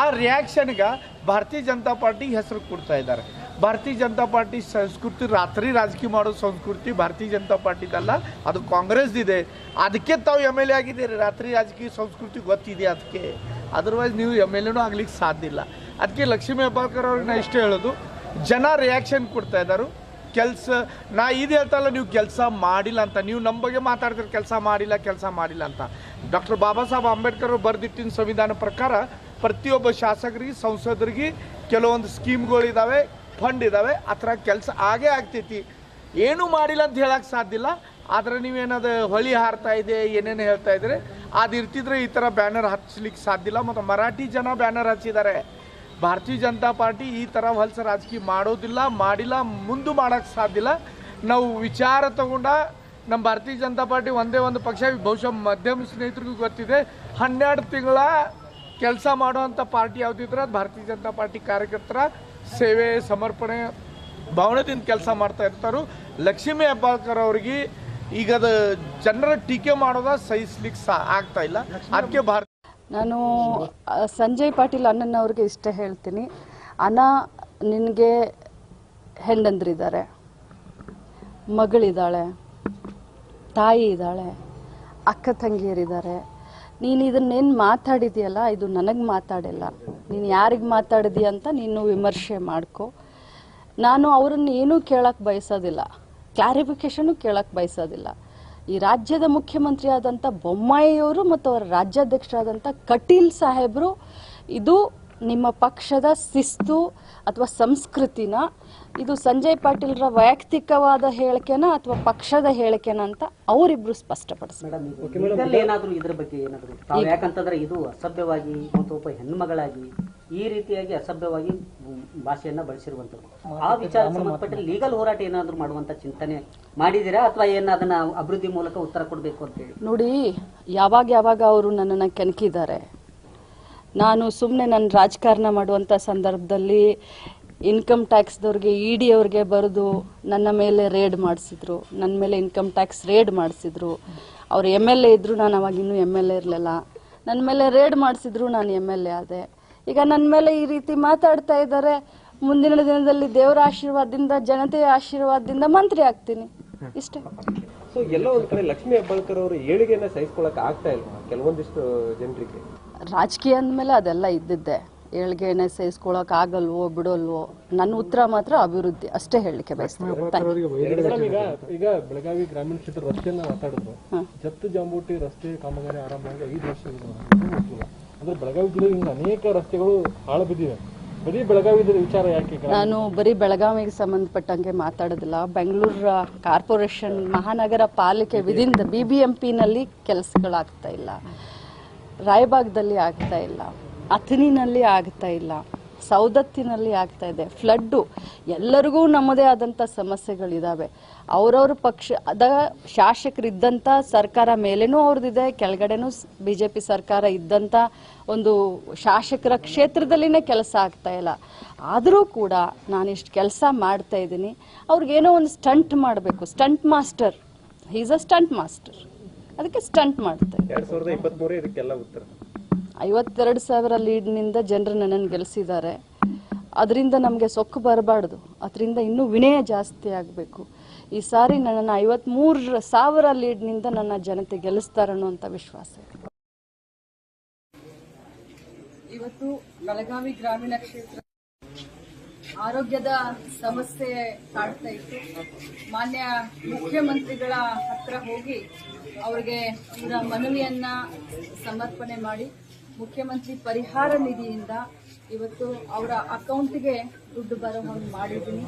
ಆ ರಿಯಾಕ್ಷನ್ಗೆ ಭಾರತೀಯ ಜನತಾ ಪಾರ್ಟಿ ಹೆಸರು ಕೊಡ್ತಾ ಇದ್ದಾರೆ. ಭಾರತೀಯ ಜನತಾ ಪಾರ್ಟಿ ಸಂಸ್ಕೃತಿ ರಾತ್ರಿ ರಾಜಕೀಯ ಮಾಡೋ ಸಂಸ್ಕೃತಿ ಭಾರತೀಯ ಜನತಾ ಪಾರ್ಟಿದಲ್ಲ, ಅದು ಕಾಂಗ್ರೆಸ್ದಿದೆ. ಅದಕ್ಕೆ ತಾವು ಎಂ ಎಲ್ ಎ ಆಗಿದ್ದೀರಿ. ರಾತ್ರಿ ರಾಜಕೀಯ ಸಂಸ್ಕೃತಿ ಗೊತ್ತಿದೆ ಅದಕ್ಕೆ? ಅದರ್ವೈಸ್ ನೀವು ಎಂ ಎಲ್ ಎನೂ ಆಗ್ಲಿಕ್ಕೆ ಸಾಧ್ಯ ಇಲ್ಲ. ಅದಕ್ಕೆ ಲಕ್ಷ್ಮೀ ಹೆಬ್ಬಾಳ್ಕರ್ ಅವ್ರಿಗೆ ನಾ ಇಷ್ಟೇ ಹೇಳೋದು, ಜನ ರಿಯಾಕ್ಷನ್ ಕೊಡ್ತಾ ಇದ್ದಾರೆ. ಕೆಲಸ, ನಾ ಇದು ಹೇಳ್ತಲ್ಲ, ನೀವು ಕೆಲಸ ಮಾಡಿಲ್ಲ ಅಂತ. ನೀವು ನಮ್ಮ ಬಗ್ಗೆ ಮಾತಾಡ್ತೀರಿ, ಕೆಲಸ ಮಾಡಿಲ್ಲ ಕೆಲಸ ಮಾಡಿಲ್ಲ ಅಂತ. ಡಾಕ್ಟರ್ ಬಾಬಾ ಸಾಹೇಬ್ ಅಂಬೇಡ್ಕರ್ ಅವರು ಬರೆದಿಟ್ಟಿನ ಸಂವಿಧಾನ ಪ್ರಕಾರ ಪ್ರತಿಯೊಬ್ಬ ಶಾಸಕರಿಗೆ, ಸಂಸದರಿಗೆ ಕೆಲವೊಂದು ಸ್ಕೀಮ್ಗಳಿದ್ದಾವೆ ಫಂಡ್ ಇದ್ದಾವೆ ಆ ಥರ ಕೆಲಸ ಆಗೇ ಆಗ್ತೈತಿ. ಏನೂ ಮಾಡಿಲ್ಲ ಅಂತ ಹೇಳಕ್ಕೆ ಸಾಧ್ಯ ಇಲ್ಲ. ಆದರೆ ನೀವೇನದು ಹೊಳಿ ಹಾರ್ತಾ ಇದೆ ಏನೇನು ಹೇಳ್ತಾ ಇದ್ರೆ ಅದು ಇರ್ತಿದ್ರೆ ಈ ಥರ ಬ್ಯಾನರ್ ಹಚ್ಚಲಿಕ್ಕೆ ಸಾಧ್ಯ ಇಲ್ಲ. ಮತ್ತು ಮರಾಠಿ ಜನ ಬ್ಯಾನರ್ ಹಚ್ಚಿದ್ದಾರೆ. ಭಾರತೀಯ ಜನತಾ ಪಾರ್ಟಿ ಈ ಥರ ಹೊಲಸ ರಾಜಕೀಯ ಮಾಡೋದಿಲ್ಲ, ಮಾಡಿಲ್ಲ, ಮುಂದೆ ಮಾಡೋಕ್ಕೆ ಸಾಧ್ಯ ಇಲ್ಲ. ನಾವು ವಿಚಾರ ತಗೊಂಡ ನಮ್ಮ ಭಾರತೀಯ ಜನತಾ ಪಾರ್ಟಿ ಒಂದೇ ಒಂದು ಪಕ್ಷ, ಬಹುಶಃ ಮಧ್ಯಮ ಸ್ನೇಹಿತರಿಗೂ ಗೊತ್ತಿದೆ. ಹನ್ನೆರಡು ತಿಂಗಳ ಕೆಲಸ ಮಾಡುವಂಥ ಪಾರ್ಟಿ ಯಾವುದಿದ್ರೆ ಅದು ಭಾರತೀಯ ಜನತಾ ಪಾರ್ಟಿ ಕಾರ್ಯಕರ್ತರ ಸೇವೆ, ಸಮರ್ಪಣೆ, ಭಾವನೆದಿಂದ ಕೆಲಸ ಮಾಡ್ತಾ ಇರ್ತಾರೋ. ಲಕ್ಷ್ಮೀ ಹೆಬ್ಬಾಳ್ಕರ್ ಅವ್ರಿಗೆ ಈಗ ಅದು ಜನರ ಟೀಕೆ ಮಾಡೋದ ಸಹಿಸ್ಲಿಕ್ಕೆ ಸಹ ಆಗ್ತಾ ಇಲ್ಲ. ಅದಕ್ಕೆ ಭಾರತ ನಾನು ಸಂಜಯ್ ಪಾಟೀಲ್ ಅಣ್ಣನವ್ರಿಗೆ ಇಷ್ಟ ಹೇಳ್ತೀನಿ. ಅಣ್ಣ ನಿನಗೆ ಹೆಂಡಂದ್ರಿದ್ದಾರೆ. ಮಗಳಿದ್ದಾಳೆ. ತಾಯಿ ಇದ್ದಾಳೆ. ಅಕ್ಕ ತಂಗಿಯರಿದ್ದಾರೆ. ನೀನು ಇದನ್ನೇನು ಮಾತಾಡಿದೆಯಲ್ಲ, ಇದು ನನಗೆ ಮಾತಾಡಿಲ್ಲ. ನೀನು ಯಾರಿಗೆ ಮಾತಾಡಿದೀಯ ಅಂತ ನೀನು ವಿಮರ್ಶೆ ಮಾಡ್ಕೊ. ನಾನು ಅವರನ್ನು ಏನೂ ಕೇಳಕ್ಕೆ ಬಯಸೋದಿಲ್ಲ. ಕ್ಲಾರಿಫಿಕೇಷನು ಕೇಳಕ್ಕೆ ಬಯಸೋದಿಲ್ಲ. ಈ ರಾಜ್ಯದ ಮುಖ್ಯಮಂತ್ರಿ ಆದಂಥ ಬೊಮ್ಮಾಯಿಯವರು ಮತ್ತು ಅವರ ರಾಜ್ಯಾಧ್ಯಕ್ಷರಾದಂಥ ಕಟೀಲ್ ಸಾಹೇಬರು ಇದು ನಿಮ್ಮ ಪಕ್ಷದ ಶಿಸ್ತು ಅಥವಾ ಸಂಸ್ಕೃತಿನ ಇದು ಸಂಜಯ್ ಪಾಟೀಲ್ರ ವೈಯಕ್ತಿಕವಾದ ಹೇಳಿಕೆನ ಅಥವಾ ಪಕ್ಷದ ಹೇಳಿಕೆನ ಅಂತ ಅವರಿಬ್ರು ಸ್ಪಷ್ಟಪಡಿಸ್ತಾರೆ ಏನಾದ್ರು ಇದ್ರ ಬಗ್ಗೆ ಏನಾದ್ರು ಯಾಕಂತಂದ್ರೆ ಇದು ಅಸಭ್ಯವಾಗಿ ಮತ್ತು ಒಬ್ಬ ಹೆಣ್ಮಗಳಾಗಿ ಈ ರೀತಿಯಾಗಿ ಅಸಭ್ಯವಾಗಿ ಭಾಷೆಯನ್ನ ಬಳಸಿರುವಂತದ್ದು ಆ ವಿಚಾರ ಸಂಬಂಧಪಟ್ಟ ಲೀಗಲ್ ಹೋರಾಟ ಏನಾದ್ರು ಮಾಡುವಂತ ಚಿಂತನೆ ಮಾಡಿದಿರಾ ಅಥವಾ ಏನ ಅದನ್ನ ಅಭಿವೃದ್ಧಿ ಮೂಲಕ ಉತ್ತರ ಕೊಡಬೇಕು ಅಂತ ಹೇಳಿ? ನೋಡಿ ಯಾವಾಗ ಯಾವಾಗ ಅವರು ನನ್ನನ್ನ ಕೆಣಕಿದ್ದಾರೆ ನಾನು ಸುಮ್ಮನೆ ನನ್ನ ರಾಜಕಾರಣ ಮಾಡುವಂಥ ಸಂದರ್ಭದಲ್ಲಿ ಇನ್ಕಮ್ ಟ್ಯಾಕ್ಸ್ದವ್ರಿಗೆ ಇ ಡಿ ಅವ್ರಿಗೆ ಬರೆದು ನನ್ನ ಮೇಲೆ ರೇಡ್ ಮಾಡಿಸಿದ್ರು. ನನ್ನ ಮೇಲೆ ಇನ್ಕಮ್ ಟ್ಯಾಕ್ಸ್ ರೇಡ್ ಮಾಡಿಸಿದ್ರು. ಅವ್ರು ಎಂ ಎಲ್ ಎ ಇದ್ದರು ನಾನು ಅವಾಗ ಇನ್ನೂ ಎಂ ಎಲ್ ಎ ಇರಲಿಲ್ಲ. ನನ್ನ ಮೇಲೆ ರೇಡ್ ಮಾಡಿಸಿದ್ರು, ನಾನು ಎಂ ಎಲ್ ಎ ಆದೆ. ಈಗ ನನ್ನ ಮೇಲೆ ಈ ರೀತಿ ಮಾತಾಡ್ತಾ ಇದ್ದಾರೆ, ಮುಂದಿನ ದಿನದಲ್ಲಿ ದೇವರ ಆಶೀರ್ವಾದದಿಂದ, ಜನತೆಯ ಆಶೀರ್ವಾದದಿಂದ ಮಂತ್ರಿ ಆಗ್ತೀನಿ. ಇಷ್ಟೇ. ಸೊ ಎಲ್ಲ ಒಂದು ಕಡೆ ಲಕ್ಷ್ಮೀ ಹೆಬ್ಬಾಳ್ಕರ್ ಅವರು ಏಳಿಗೆಯನ್ನು ಸಹಿಸ್ಕೊಳಕ್ ಆಗ್ತಾ ಇಲ್ಲ ಕೆಲವೊಂದಿಷ್ಟು ಜನರಿಗೆ. ರಾಜಕೀಯ ಅಂದಮೇಲೆ ಅದೆಲ್ಲ ಇದ್ದಿದ್ದೆ. ಏಳ್ಗೆನೆ ಸೇರಿಸ್ಕೊಳಕ್ ಆಗಲ್ವೋ ಬಿಡೋಲ್ವೋ ನನ್ನ ಉತ್ತರ ಮಾತ್ರ ಅಭಿವೃದ್ಧಿ ಅಷ್ಟೇ ಹೇಳಲಿಕ್ಕೆ ಬಯಸ್ತೀನಿ. ಈಗ ಈಗ ಬೆಳಗಾವಿ ಗ್ರಾಮೀಣ ಕ್ಷೇತ್ರ ರಸ್ತೆಯನ್ನ ಮಾತಾಡಿದ್ರು. ಜತ್ತು ಜಾಂಬೂಟಿ ರಸ್ತೆ ಕಾಮಗಾರಿ ಆರಂಭವಾಗಿ ಐದು ವರ್ಷ. ಅಂದ್ರೆ ಬೆಳಗಾವಿ ಜಿಲ್ಲೆಯಿಂದ ಅನೇಕ ರಸ್ತೆಗಳು ಹಾಳು ಬಿದ್ದಿವೆ. ಬರೀ ಬೆಳಗಾವಿ ವಿಚಾರ ಯಾಕೆ ನಾನು ಬರೀ ಬೆಳಗಾವಿಗೆ ಸಂಬಂಧಪಟ್ಟಂಗೆ ಮಾತಾಡೋದಿಲ್ಲ. ಬೆಂಗಳೂರು ಕಾರ್ಪೊರೇಷನ್ ಮಹಾನಗರ ಪಾಲಿಕೆ ವಿದಿನ್ ಬಿ ಬಿ ಎಂ ಪಿನಲ್ಲಿ ಕೆಲಸಗಳಾಗ್ತಾ ಇಲ್ಲ. ರಾಯಬಾಗ್ದಲ್ಲಿ ಆಗ್ತಾ ಇಲ್ಲ, ಅಥಣಿನಲ್ಲಿ ಆಗ್ತಾ ಇಲ್ಲ ಸೌದತ್ತಿನಲ್ಲಿ ಆಗ್ತಾ ಇದೆ. ಫ್ಲಡ್ಡು, ಎಲ್ಲರಿಗೂ ನಮ್ಮದೇ ಆದಂಥ ಸಮಸ್ಯೆಗಳಿದ್ದಾವೆ ಅವರವ್ರ ಪಕ್ಷ, ಅದ ಶಾಸಕರಿದ್ದಂಥ ಸರ್ಕಾರ ಮೇಲೇನೂ ಅವ್ರದ್ದಿದೆ ಕೆಳಗಡೆನೂ ಬಿ ಜೆ ಪಿ ಸರ್ಕಾರ ಇದ್ದಂಥ ಒಂದು ಶಾಸಕರ ಕ್ಷೇತ್ರದಲ್ಲಿನೇ ಕೆಲಸ ಆಗ್ತಾ ಇಲ್ಲ. ಆದರೂ ಕೂಡ ನಾನಿಷ್ಟು ಕೆಲಸ ಮಾಡ್ತಾ ಇದ್ದೀನಿ. ಅವ್ರಿಗೇನೋ ಒಂದು ಸ್ಟಂಟ್ ಮಾಡಬೇಕು, stunt master. Is a stunt master ಅದಕ್ಕೆ ಸ್ಟಂಟ್ ಮಾಡ್ತಾರೆ. ಎರಡ್ ಸಾವಿರದ ಇಪ್ಪತ್ತ್ ಇದಕ್ಕೆಲ್ಲ ಉತ್ತರ ಐವತ್ತೆರಡು ಸಾವಿರ ಲೀಡ್ನಿಂದ ಜನರು ನನ್ನನ್ನು ಗೆಲ್ಲಿಸಿದ್ದಾರೆ ಅದರಿಂದ ನಮಗೆ ಸೊಕ್ಕು ಬರಬಾರ್ದು ಅದರಿಂದ ಇನ್ನೂ ವಿನಯ ಜಾಸ್ತಿ ಆಗಬೇಕು ಈ ಸಾರಿ ನನ್ನನ್ನು ಐವತ್ಮೂರು ಸಾವಿರ ಲೀಡ್ನಿಂದ ನನ್ನ ಜನತೆ ಗೆಲ್ಲಿಸ್ತಾರನ್ನೋ ಅಂತ ವಿಶ್ವಾಸ ಇದೆ. ಇವತ್ತು ಬೆಳಗಾವಿ ಗ್ರಾಮೀಣ ಕ್ಷೇತ್ರ ಆರೋಗ್ಯದ ಸಮಸ್ಯೆ ಕಾಡ್ತಾ ಇತ್ತು. ಮಾನ್ಯ ಮುಖ್ಯಮಂತ್ರಿಗಳ ಹತ್ರ ಹೋಗಿ ಅವರಿಗೆ ಇವರ ಮನವಿಯನ್ನ ಸಮರ್ಪಣೆ ಮಾಡಿ, ಮುಖ್ಯಮಂತ್ರಿ ಪರಿಹಾರ ನಿಧಿಯಿಂದ ಇವತ್ತು ಅವರ ಅಕೌಂಟ್ಗೆ ದುಡ್ಡು ಬರೋ ಹಾಗೆ ಮಾಡಿದ್ದೀನಿ.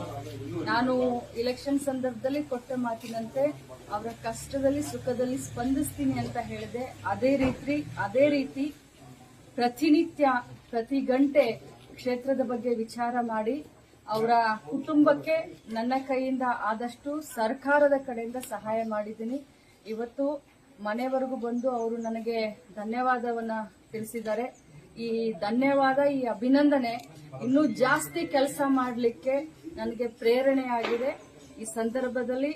ನಾನು ಇಲೆಕ್ಷನ್ ಸಂದರ್ಭದಲ್ಲಿ ಕೊಟ್ಟ ಮಾತಿನಂತೆ ಅವರ ಕಷ್ಟದಲ್ಲಿ ಸುಖದಲ್ಲಿ ಸ್ಪಂದಿಸ್ತೀನಿ ಅಂತ ಹೇಳಿದೆ. ಅದೇ ರೀತಿ ಅದೇ ರೀತಿ ಪ್ರತಿನಿತ್ಯ, ಪ್ರತಿ ಗಂಟೆ ಕ್ಷೇತ್ರದ ಬಗ್ಗೆ ವಿಚಾರ ಮಾಡಿ ಅವರ ಕುಟುಂಬಕ್ಕೆ ನನ್ನ ಕೈಯಿಂದ ಆದಷ್ಟು ಸರ್ಕಾರದ ಕಡೆಯಿಂದ ಸಹಾಯ ಮಾಡಿದ್ದೀನಿ. ಇವತ್ತು ಮನೆವರೆಗೂ ಬಂದು ಅವರು ನನಗೆ ಧನ್ಯವಾದವನ್ನ ತಿಳಿಸಿದ್ದಾರೆ. ಈ ಧನ್ಯವಾದ, ಈ ಅಭಿನಂದನೆ ಇನ್ನೂ ಜಾಸ್ತಿ ಕೆಲಸ ಮಾಡಲಿಕ್ಕೆ ನನಗೆ ಪ್ರೇರಣೆ ಆಗಿದೆ ಈ ಸಂದರ್ಭದಲ್ಲಿ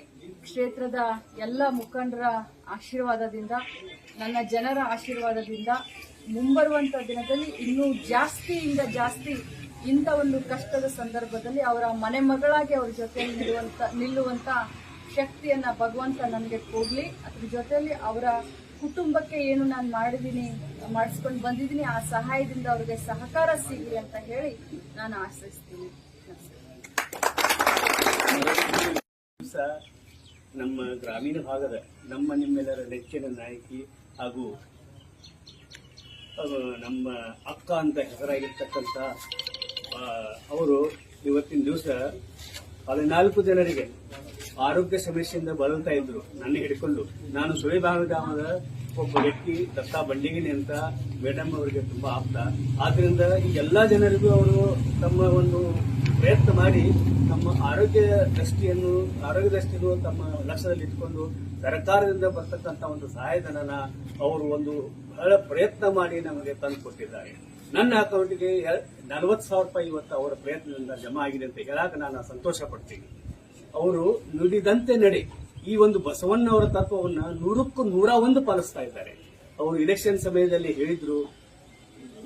ಕ್ಷೇತ್ರದ ಎಲ್ಲ ಮುಖಂಡರ ಆಶೀರ್ವಾದದಿಂದ, ನನ್ನ ಜನರ ಆಶೀರ್ವಾದದಿಂದ ಮುಂಬರುವಂತ ದಿನದಲ್ಲಿ ಇನ್ನೂ ಜಾಸ್ತಿಯಿಂದ ಜಾಸ್ತಿ ಇಂಥ ಒಂದು ಕಷ್ಟದ ಸಂದರ್ಭದಲ್ಲಿ ಅವರ ಮನೆ ಮಗಳಾಗಿ ಅವ್ರ ಜೊತೆ ನಿಲ್ಲುವಂತ ನಿಲ್ಲುವಂತ ಶಕ್ತಿಯನ್ನ ಭಗವಂತ ನನಗೆ ಕೊಡ್ಲಿ. ಅದ್ರ ಜೊತೆಯಲ್ಲಿ ಅವರ ಕುಟುಂಬಕ್ಕೆ ಏನು ನಾನು ಮಾಡಿದ್ದೀನಿ ಮಾಡಿಸ್ಕೊಂಡು ಬಂದಿದ್ದೀನಿ ಆ ಸಹಾಯದಿಂದ ಅವ್ರಿಗೆ ಸಹಕಾರ ಸಿಗಲಿ ಅಂತ ಹೇಳಿ ನಾನು ಆಶಿಸ್ತೀನಿ. ನಮ್ಮ ಗ್ರಾಮೀಣ ಭಾಗದ ನಮ್ಮ ನಿಮ್ಮೆಲ್ಲರ ನೆಚ್ಚಿನ ನಾಯಕಿ ಹಾಗೂ ನಮ್ಮ ಅಕ್ಕ ಅಂತ ಹೆಸರಾಗಿರ್ತಕ್ಕಂಥ ಅವರು ಇವತ್ತಿನ ದಿವಸ ಹದಿನಾಲ್ಕು ಜನರಿಗೆ ಆರೋಗ್ಯ ಸಮಸ್ಯೆಯಿಂದ ಬಳಲ್ತಾ ಇದ್ರು ನನ್ನ ಹಿಡ್ಕೊಂಡು. ನಾನು ಸುಳಿಭಾಗ ಒಬ್ಬ ವ್ಯಕ್ತಿ, ದತ್ತಾ ಬಂಡಿಗಿನಿ ಅಂತ ಮೇಡಮ್ ಅವರಿಗೆ ತುಂಬಾ ಆಪ್ತ. ಆದ್ರಿಂದ ಈ ಎಲ್ಲಾ ಜನರಿಗೂ ಅವರು ತಮ್ಮ ಒಂದು ಪ್ರಯತ್ನ ಮಾಡಿ ತಮ್ಮ ಆರೋಗ್ಯ ದೃಷ್ಟಿಯನ್ನು ಆರೋಗ್ಯ ದೃಷ್ಟಿಯನ್ನು ತಮ್ಮ ಲಕ್ಷ್ಯದಲ್ಲಿ ಇಟ್ಕೊಂಡು ಸರ್ಕಾರದಿಂದ ಬರ್ತಕ್ಕಂಥ ಒಂದು ಸಹಾಯಧನನ ಅವರು ಒಂದು ಬಹಳ ಪ್ರಯತ್ನ ಮಾಡಿ ನಮಗೆ ತಂದು ಕೊಟ್ಟಿದ್ದಾರೆ. ನನ್ನ ಅಕೌಂಟ್ಗೆ ನಲವತ್ತು ಸಾವಿರ ರೂಪಾಯಿ ಇವತ್ತು ಅವರ ಪ್ರಯತ್ನದಿಂದ ಜಮಾ ಆಗಿದೆ ಅಂತ ಹೇಳಾಕ ನಾನು ಸಂತೋಷ ಪಡ್ತೀನಿ. ಅವರು ನುಡಿದಂತೆ ನಡೆ. ಈ ಒಂದು ಬಸವಣ್ಣವರ ತತ್ವವನ್ನ ನೂರಕ್ಕೂ ನೂರ ಒಂದು ಪಾಲಿಸ್ತಾ ಇದ್ದಾರೆ. ಅವರು ಇಲೆಕ್ಷನ್ ಸಮಯದಲ್ಲಿ ಹೇಳಿದ್ರು,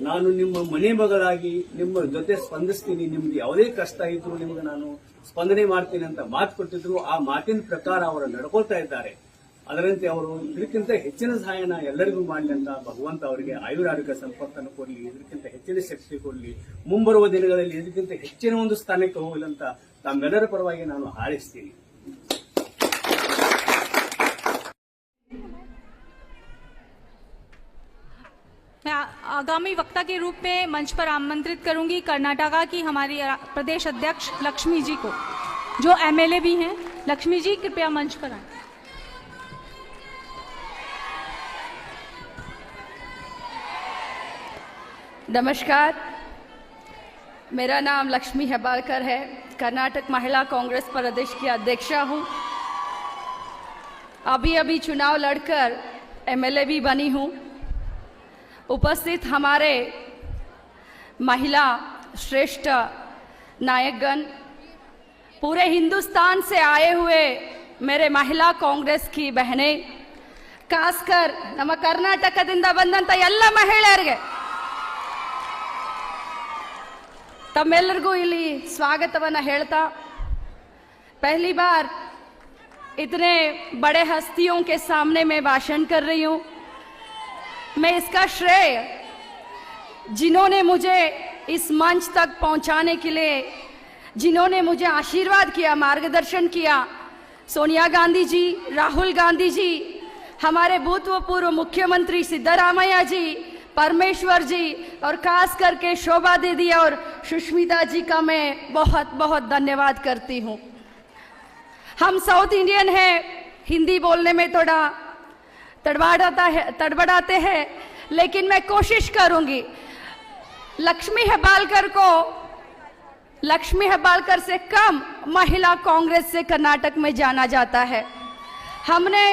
ನಾನು ನಿಮ್ಮ ಮನೆ ಮಗಳಾಗಿ ನಿಮ್ಮ ಜೊತೆ ಸ್ಪಂದಿಸ್ತೀನಿ. ನಿಮ್ದು ಯಾವುದೇ ಕಷ್ಟ ಇದ್ರು ನಿಮ್ಗೆ ನಾನು ಸ್ಪಂದನೆ ಮಾಡ್ತೀನಿ ಅಂತ ಮಾತು ಕೊಟ್ಟಿದ್ರು. ಆ ಮಾತಿನ ಪ್ರಕಾರ ಅವರು ನಡ್ಕೊಳ್ತಾ ಇದ್ದಾರೆ. ಅದರಂತೆ ಅವರು ಇದಕ್ಕಿಂತ ಹೆಚ್ಚಿನ ಸಹಾಯನ ಎಲ್ಲರಿಗೂ ಮಾಡಲಿ ಅಂತ ಭಗವಂತ ಅವರಿಗೆ ಆಯುರಾರೋಗ್ಯ ಸಂಪತ್ತನ್ನು ಕೊಡಲಿ ಇದಕ್ಕಿಂತ ಹೆಚ್ಚಿನ ಶಕ್ತಿ ಕೊಡಲಿ ಮುಂಬರುವ ದಿನಗಳಲ್ಲಿ ಇದಕ್ಕಿಂತ ಹೆಚ್ಚಿನ ಒಂದು ಸ್ಥಾನಕ್ಕೆ ಹೋಗಲಿ ಅಂತ ತಮ್ಮೆಲ್ಲರ ಪರವಾಗಿ ನಾನು ಹಾರೈಸ್ತೀನಿ मैं आ- आगामी वक्ता के रूप में मंच पर आमंत्रित करूंगी कर्नाटका की हमारी रा- प्रदेश अध्यक्ष लक्ष्मी जी को जो एमएलए भी हैं लक्ष्मी जी कृपया मंच पर आए नमस्कार मेरा नाम लक्ष्मी हेबालकर है कर्नाटक महिला कांग्रेस प्रदेश की अध्यक्षा हूँ अभी अभी चुनाव लड़कर एमएलए भी बनी हूँ उपस्थित हमारे महिला श्रेष्ठ नायकगण पूरे हिंदुस्तान से आए हुए मेरे महिला कांग्रेस की बहनें खासकर ನಮ್ಮ ಕರ್ನಾಟಕದಿಂದ ಬಂದಂತ ಎಲ್ಲ ಮಹಿಳೆಯರಿಗೆ ತಮ್ಮೆಲ್ಲರಿಗೂ ಇಲ್ಲಿ ಸ್ವಾಗತವನ್ನ ಹೇಳ್ತಾ पहली बार इतने बड़े हस्तियों के सामने मैं भाषण कर रही हूँ मैं इसका श्रेय जिन्होंने मुझे इस मंच तक पहुंचाने के लिए जिन्होंने मुझे आशीर्वाद किया मार्गदर्शन किया सोनिया गांधी जी राहुल गांधी जी हमारे भूतपूर्व मुख्यमंत्री सिद्धरामैया जी परमेश्वर जी और खास करके शोभा दीदी और सुष्मिता जी का मैं बहुत बहुत धन्यवाद करती हूँ। हम साउथ इंडियन हैं, हिंदी बोलने में थोड़ा तड़बड़ाता है, तड़बड़ाते हैं, लेकिन मैं कोशिश करूँगी। लक्ष्मी हेबालकर को, लक्ष्मी हेबालकर से कम महिला कांग्रेस से कर्नाटक में जाना जाता है। हमने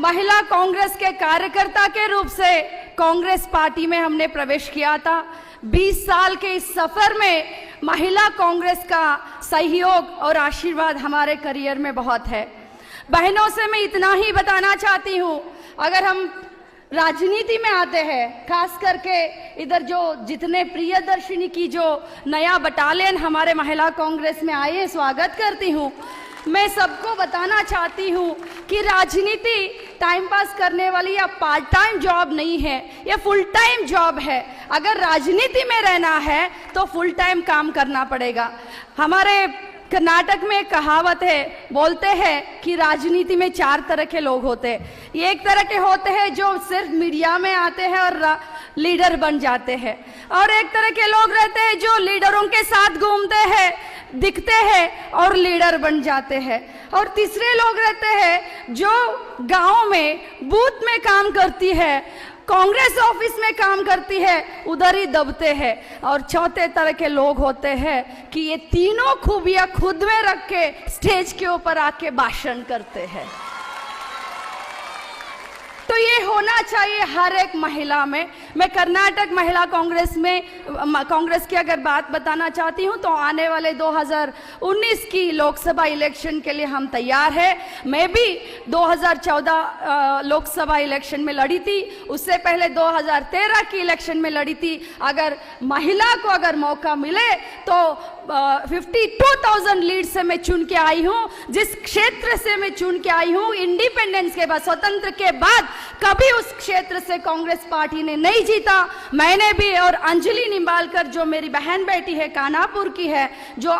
महिला कांग्रेस के कार्यकर्ता के रूप से कांग्रेस पार्टी में हमने प्रवेश किया था। 20 साल के इस सफ़र में महिला कांग्रेस का सहयोग और आशीर्वाद हमारे करियर में बहुत है। बहनों से मैं इतना ही बताना चाहती हूँ अगर हम राजनीति में आते हैं खास करके इधर जो जितने प्रियदर्शिनी की जो नया बटालियन हमारे महिला कांग्रेस में आए हैं, स्वागत करती हूँ। मैं सबको बताना चाहती हूँ कि राजनीति टाइम पास करने वाली या पार्ट टाइम जॉब नहीं है, ये फुल टाइम जॉब है। अगर राजनीति में रहना है तो फुल टाइम काम करना पड़ेगा। हमारे कर्नाटक में एक कहावत है, बोलते हैं कि राजनीति में चार तरह के लोग होते हैं। एक तरह के होते हैं जो सिर्फ़ मीडिया में आते हैं और लीडर बन जाते हैं। और एक तरह के लोग रहते हैं जो लीडरों के साथ घूमते हैं। दिखते हैं और लीडर बन जाते हैं। और तीसरे लोग रहते हैं जो गाँव में, बूथ में काम करती है, कांग्रेस ऑफ़िस में काम करती है, उधर ही दबते हैं। और चौथे तरह के लोग होते हैं कि ये तीनों खूबियाँ खुद में रख के स्टेज के ऊपर आके भाषण करते हैं। तो ये होना चाहिए हर एक महिला में। मैं कर्नाटक महिला कांग्रेस में कांग्रेस की अगर बात बताना चाहती हूँ तो आने वाले 2019 की लोकसभा इलेक्शन के लिए हम तैयार हैं। मैं भी 2014 अ, लोकसभा इलेक्शन में लड़ी थी। उससे पहले 2013 की इलेक्शन में लड़ी थी। अगर महिला को अगर मौका मिले तो फिफ्टी टू थाउज़ेंड लीड से मैं चुन के आई हूँ। जिस क्षेत्र से मैं चुन के आई हूँ इंडिपेंडेंस के बाद स्वतंत्र के बाद कभी उस क्षेत्र से कांग्रेस पार्टी ने नहीं जीता। मैंने भी और अंजलि निम्बालकर जो मेरी बहन बेटी है, कानापुर की है, जो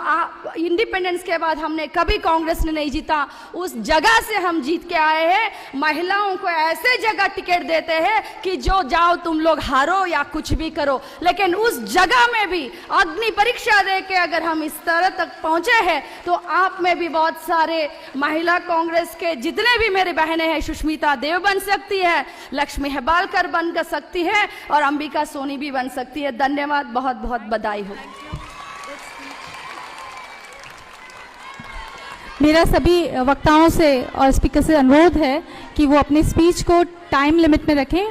इंडिपेंडेंस के बाद हमने कभी कांग्रेस ने नहीं जीता, उस जगह से हम जीत के आए हैं। महिलाओं को ऐसे जगह टिकट देते हैं कि जो जाओ तुम लोग हारो या कुछ भी करो। लेकिन उस जगह में भी अग्नि परीक्षा दे के अगर हम इस तरह तक पहुँचे हैं तो आप में भी बहुत सारे महिला कांग्रेस के जितने भी मेरी बहनें हैं, सुष्मिता देव बन सकती है, लक्ष्मी हेबालकर बन सकती है और अंबिका सोनी भी बन सकती है। धन्यवाद, बहुत बहुत बधाई हो। मेरा सभी वक्ताओं से और स्पीकर से अनुरोध है कि वो अपनी स्पीच को टाइम लिमिट में रखें।